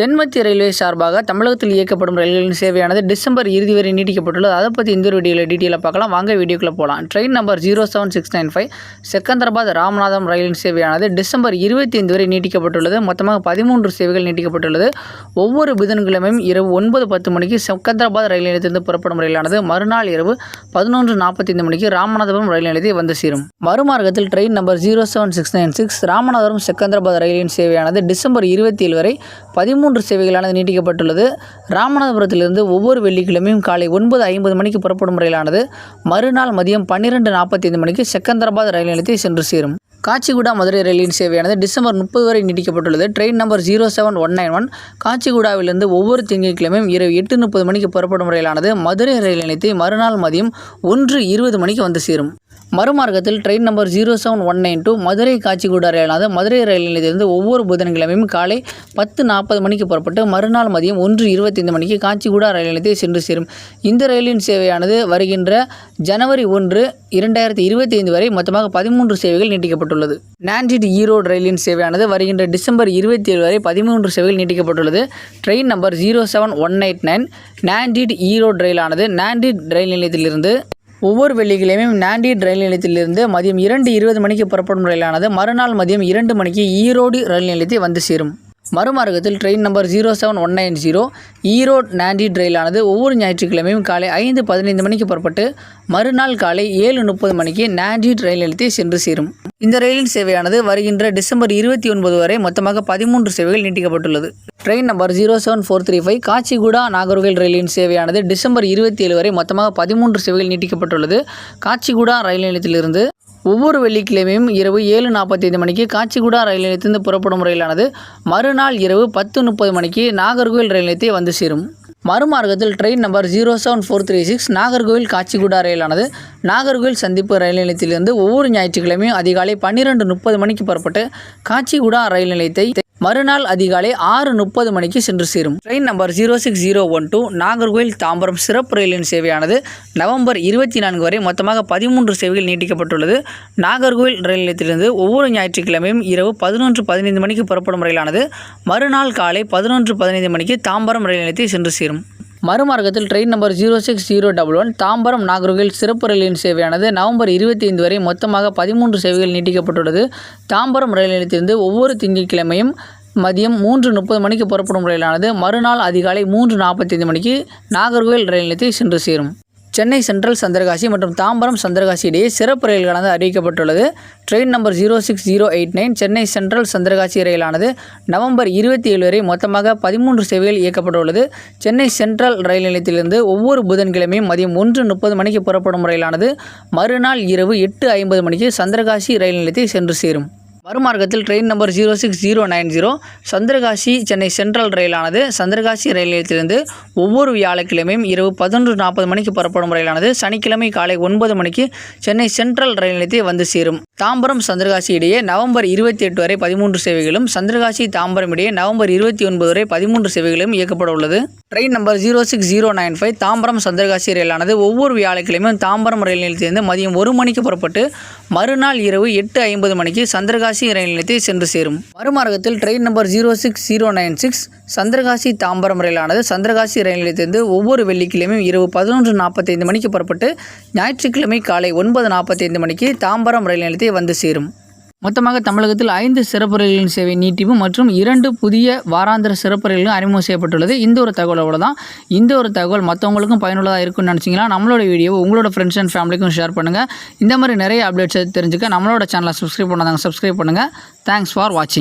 தென்மத்திய railway சார்பாக தமிழகத்தில் இயக்கப்படும் ரயில்களின் சேவையானது டிசம்பர் இறுதி வரை நீட்டிக்கப்பட்டுள்ளது. அதை பற்றி இந்த வீடியோவில் டீட்டெயிலாக பார்க்கலாம். வாங்க வீடியோக்குள்ளே போகலாம் train number zero seven six nine five Secunderabad Ramanatham ரயிலின் சேவையானது டிசம்பர் இருபத்தி ஐந்து வரை நீட்டிக்கப்பட்டுள்ளது. மொத்தமாக பதிமூன்று சேவைகள் நீட்டிக்கப்பட்டுள்ளது. ஒவ்வொரு புதன்கிழமையும் இரவு ஒன்பது பத்து மணிக்கு செகந்தராபாத் ரயில் நிலையத்திலிருந்து புறப்படும் ரயிலானது மறுநாள் இரவு பதினொன்று நாற்பத்தைந்து மணிக்கு ராமநாதபுரம் ரயில் நிலையத்தை வந்து சேரும். மறுமார்க்கத்தில் train number zero seven six nine six Ramanathapuram Secunderabad ரயிலின் சேவையானது டிசம்பர் இருபத்தி ஏழு வரை பதிமூன்று சேவைகளானது நீட்டிக்கப்பட்டுள்ளது. ராமநாதபுரத்திலிருந்து ஒவ்வொரு வெள்ளிக்கிழமையும் காலை ஒன்பது ஐம்பது மணிக்கு புறப்படும் முறையிலானது. மறுநாள் மதியம் பன்னிரெண்டு நாற்பத்தைந்து மணிக்கு செகந்தராபாத் ரயில் நிலையத்தை சென்று சேரும். காச்சிகுடா மதுரை ரயிலின் சேவையானது டிசம்பர் முப்பது வரை நீட்டிக்கப்பட்டுள்ளது. Train number zero seven one nine one. காச்சிகுடாவிலிருந்து ஒவ்வொரு திங்கட்கிழமையும் இரவு எட்டு முப்பது மணிக்கு புறப்படும் ரயிலானது மதுரை ரயில் நிலையத்தை மறுநாள் மதியம் ஒன்று இருபது மணிக்கு வந்து சேரும். மறுமார்க்கத்தில் train number zero seven one nine two Madurai Kacheguda ரயிலானது Madurai ரயில் நிலையத்திலிருந்து ஒவ்வொரு புதன்கிழமையும் காலை பத்து நாற்பது மணிக்கு புறப்பட்டு மறுநாள் மதியம் ஒன்று இருபத்தைந்து மணிக்கு காஞ்சிகுடா ரயில் நிலையத்தை சென்று சேரும். இந்த ரயிலின் சேவையானது வருகின்ற ஜனவரி ஒன்று இரண்டாயிரத்தி இருபத்தி ஐந்து வரை மொத்தமாக பதிமூன்று சேவைகள் நீட்டிக்கப்பட்டுள்ளது. நான்ஜிட் ஈரோடு ரயிலின் சேவையானது வருகின்ற டிசம்பர் இருபத்தி ஏழு வரை பதிமூன்று சேவைகள் நீட்டிக்கப்பட்டுள்ளது. Train number zero seven one eight nine Nanded Erode ரயிலானது Nanded ரயில் நிலையத்திலிருந்து ஒவ்வொரு வெள்ளிக்கிழமையும் நாண்டி ரயில் நிலையத்திலிருந்து மதியம் இரண்டு இருபது மணிக்கு புறப்படும் ரயிலானது மறுநாள் மதியம் இரண்டு மணிக்கு ஈரோடு ரயில் நிலையத்தை வந்து சேரும். மறுமார்க்கத்தில் train number zero seven one nine zero Erode Nanded ரயிலானது ஒவ்வொரு ஞாயிற்றுக்கிழமையும் காலை ஐந்து பதினைந்து மணிக்கு புறப்பட்டு மறுநாள் காலை ஏழு முப்பது மணிக்கு நாண்டி ரயில் நிலையத்தை சென்று சேரும். இந்த ரயிலின் சேவையானது வருகின்ற டிசம்பர் இருபத்தி ஒன்பது வரை மொத்தமாக பதிமூன்று சேவைகள் நீட்டிக்கப்பட்டுள்ளது. Train number zero seven four three five Kacheguda Nagercoil ரயிலின் சேவையானது டிசம்பர் இருபத்தி ஏழு வரை மொத்தமாக பதிமூன்று சேவைகள் நீட்டிக்கப்பட்டுள்ளது. காச்சிகுடா ரயில் நிலையத்திலிருந்து ஒவ்வொரு வெள்ளிக்கிழமையும் இரவு ஏழு நாற்பத்தைந்து மணிக்கு காச்சிகுடா ரயில் நிலையத்திலிருந்து புறப்படும் ரயிலானது மறுநாள் இரவு பத்து முப்பது மணிக்கு நாகர்கோவில் ரயில் நிலையத்தை வந்து சேரும். மறுமார்க்கத்தில் train number zero seven four three six Nagercoil Kacheguda ரயிலானது Nagercoil சந்திப்பு ரயில் நிலையத்திலிருந்து ஒவ்வொரு ஞாயிற்றுக்கிழமையும் அதிகாலை பன்னிரெண்டு முப்பது மணிக்கு புறப்பட்டு காச்சிகுடா ரயில் நிலையத்தை மறுநாள் அதிகாலை ஆறு முப்பது மணிக்கு சென்று சேரும். Train number zero six zero one two Nagercoil Tambaram சிறப்பு ரயிலின் சேவையானது நவம்பர் இருபத்தி நான்கு வரை மொத்தமாக பதிமூன்று சேவைகள் நீட்டிக்கப்பட்டுள்ளது. நாகர்கோவில் ரயில் நிலையத்திலிருந்து ஒவ்வொரு ஞாயிற்றுக்கிழமையும் இரவு பதினொன்று பதினைந்து மணிக்கு புறப்படும் ரயிலானது மறுநாள் காலை பதினொன்று பதினைந்து மணிக்கு தாம்பரம் ரயில் நிலையத்தை சென்று சேரும். மறுமார்க்கத்தில் train number zero six zero double one Tambaram Nagercoil சிறப்பு ரயிலின் சேவையானது நவம்பர் இருபத்தி ஐந்து வரை மொத்தமாக பதிமூன்று சேவைகள் நீட்டிக்கப்பட்டுள்ளது. தாம்பரம் ரயில் நிலையத்திலிருந்து ஒவ்வொரு திங்கட்கிழமையும் மதியம் மூன்று முப்பது மணிக்கு புறப்படும் ரயிலானது மறுநாள் அதிகாலை மூன்று நாற்பத்தைந்து மணிக்கு நாகர்கோவில் ரயில் நிலையத்தை சென்று சேரும். சென்னை சென்ட்ரல் சந்திரகாசி மற்றும் தாம்பரம் சந்திரகாசி இடையே சிறப்பு ரயில்களானது அறிவிக்கப்பட்டுள்ளது. Train number zero six zero eight nine Chennai central Santragachi ரயிலானது November இருபத்தி ஏழு வரை மொத்தமாக பதிமூன்று சேவைகள் இயக்கப்பட்டுள்ளது. சென்னை சென்ட்ரல் ரயில் நிலையத்திலிருந்து ஒவ்வொரு புதன்கிழமையும் மதியம் ஒன்று முப்பது மணிக்கு புறப்படும் ரயிலானது மறுநாள் இரவு எட்டு ஐம்பது மணிக்கு சந்திரகாசி ரயில் நிலையத்தை சென்று சேரும். மறுமார்க்கத்தில் train number zero six zero nine zero Santragachi Chennai central ரயிலானது Santragachi ரயில் நிலையத்திலிருந்து ஒவ்வொரு வியாழக்கிழமையும் இரவு பதினொன்று நாற்பது மணிக்கு புறப்படும் ரயிலானது சனிக்கிழமை காலை ஒன்பது மணிக்கு சென்னை சென்ட்ரல் ரயில் நிலையத்தை வந்து சேரும். தாம்பரம் சந்திரகாசி இடையே நவம்பர் இருபத்தி எட்டு வரை பதிமூன்று சேவைகளும் சந்திரகாசி தாம்பரம் இடையே நவம்பர் இருபத்தி ஒன்பது வரை பதிமூன்று சேவைகளும் இயக்கப்பட உள்ளது. Train number zero six zero nine five Tambaram Santragachi ரயிலானது ஒவ்வொரு வியாழக்கிழமையும் தாம்பரம் ரயில் நிலையத்திலிருந்து மதியம் ஒரு மணிக்கு புறப்பட்டு மறுநாள் இரவு எட்டு ஐம்பது மணிக்கு சந்திரகாசி ரயில் நிலையத்தை சென்று சேரும். மறுமார்க்கத்தில் train number zero six zero nine six Santragachi Tambaram ரயிலானது Santragachi ரயில் நிலையத்திலிருந்து ஒவ்வொரு வெள்ளிக்கிழமையும் இரவு பதினொன்று நாற்பத்தைந்து மணிக்கு புறப்பட்டு ஞாயிற்றுக்கிழமை காலை ஒன்பது நாற்பத்தைந்து மணிக்கு தாம்பரம் ரயில் நிலையத்தை வந்து சேரும். மொத்தமாக தமிழகத்தில் ஐந்து சிறப்பு ரயில்களின் சேவை நீட்டிப்பு மற்றும் இரண்டு புதிய வாராந்திர சிறப்பு ரயில்களும் அறிமுகம் செய்யப்பட்டுள்ளது. இந்த ஒரு தகவலோட தான் இந்த ஒரு தகவல் மற்றவங்களுக்கும் பயனுள்ளதாக இருக்கும்னு நினச்சிங்கன்னா நம்மளோட வீடியோ உங்களோட ஃப்ரெண்ட்ஸ் அண்ட் ஃபேமிலிக்கும் ஷேர் பண்ணுங்கள் இந்த மாதிரி நிறைய அப்டேட்ஸ் தெரிஞ்சுக்க நம்மளோட சேனலை சப்ஸ்கிரைப் பண்ணாதாங்க சப்ஸ்கிரைப் பண்ணுங்கள் தேங்க்ஸ் ஃபார் வாட்சிங்